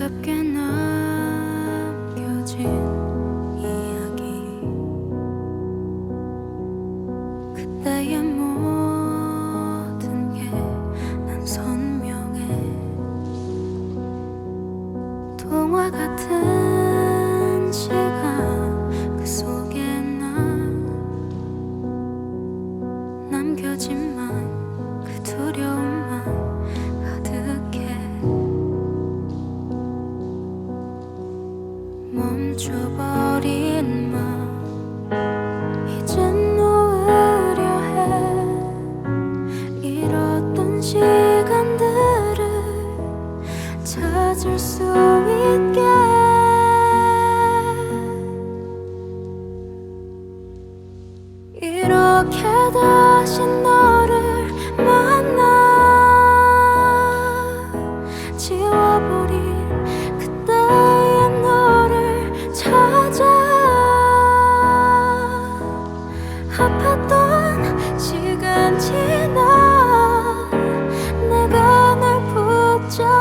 up, cannot.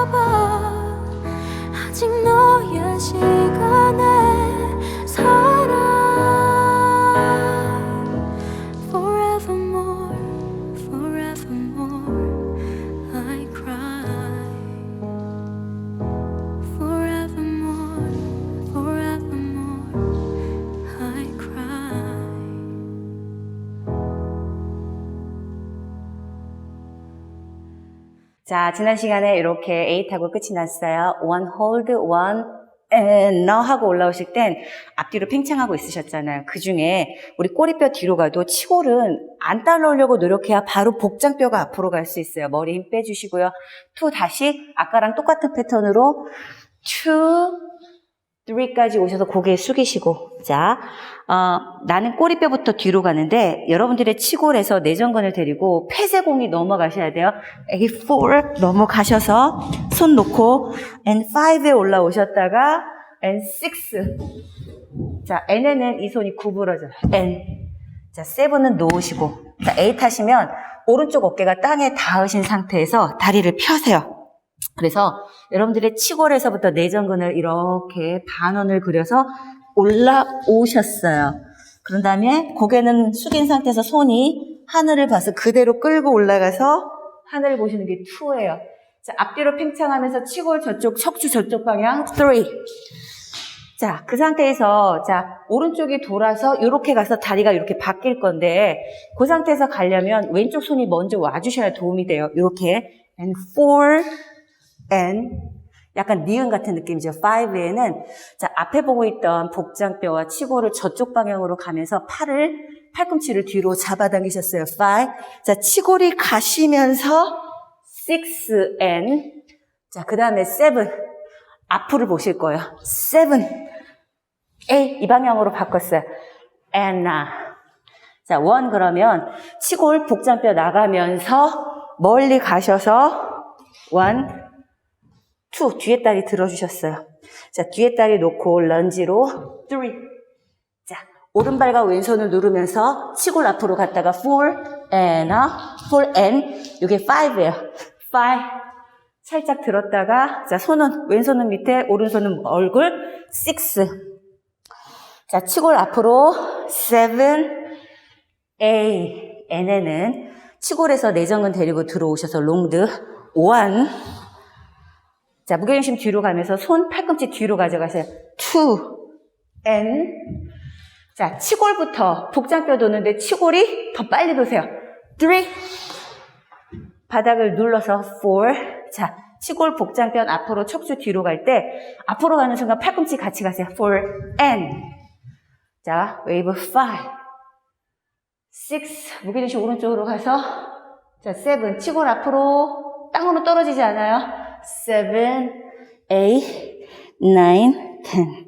trouble. 자, 지난 시간에 이렇게 에잇하고 끝이 났어요. one hold, one and no 하고 올라오실 땐 앞뒤로 팽창하고 있으셨잖아요. 그 중에 우리 꼬리뼈 뒤로 가도 치골은 안 따라오려고 노력해야 바로 복장뼈가 앞으로 갈 수 있어요. 머리 힘 빼주시고요. 투 다시 아까랑 똑같은 패턴으로 two, three까지 오셔서 고개 숙이시고 자, 어, 나는 꼬리뼈부터 뒤로 가는데 여러분들의 치골에서 내전근을 데리고 폐쇄공이 넘어가셔야 돼요. 여기 4 넘어가셔서 손 놓고 and 5에 올라오셨다가 and 6 자, n에는 이 손이 구부러져요. n 자, 7은 놓으시고 자, 8 하시면 오른쪽 어깨가 땅에 닿으신 상태에서 다리를 펴세요. 그래서 여러분들의 치골에서부터 내전근을 이렇게 반원을 그려서 올라오셨어요. 그런 다음에 고개는 숙인 상태에서 손이 하늘을 봐서 그대로 끌고 올라가서 하늘을 보시는 게 2예요. 자, 앞뒤로 팽창하면서 치골 저쪽, 척추 저쪽 방향 3. 자, 그 상태에서 자, 오른쪽이 돌아서 이렇게 가서 다리가 이렇게 바뀔 건데 그 상태에서 가려면 왼쪽 손이 먼저 와 주셔야 도움이 돼요. 이렇게 and 4 and 약간 니은 같은 느낌이죠. 5에는 자 앞에 보고 있던 복장뼈와 치골을 저쪽 방향으로 가면서 팔을 팔꿈치를 뒤로 잡아당기셨어요. 5. 자 치골이 가시면서 6 and 자 그 다음에 7 앞으로 보실 거예요. 7 8 이 방향으로 바꿨어요. and. 자, 원 그러면 치골 복장뼈 나가면서 멀리 가셔서 원 투 뒤에 다리 들어주셨어요. 자 뒤에 다리 놓고 런지로 3. 자 오른발과 왼손을 누르면서 치골 앞으로 갔다가 4 and up, 4 and 이게 5예요. 5 살짝 들었다가 자 손은 왼손은 밑에 오른손은 얼굴 6. 자 치골 앞으로 7 A N에는 치골에서 내전근 데리고 들어오셔서 롱드 1 자, 무게중심 뒤로 가면서 손 팔꿈치 뒤로 가져가세요. two, and. 자, 치골부터 복장뼈 도는데 치골이 더 빨리 도세요. three. 바닥을 눌러서 four. 자, 치골 복장뼈 앞으로 척추 뒤로 갈 때 앞으로 가는 순간 팔꿈치 같이 가세요. four, and. 자, 웨이브 five. six. 무게중심 오른쪽으로 가서 자, seven. 치골 앞으로 땅으로 떨어지지 않아요. Seven, eight, nine, ten.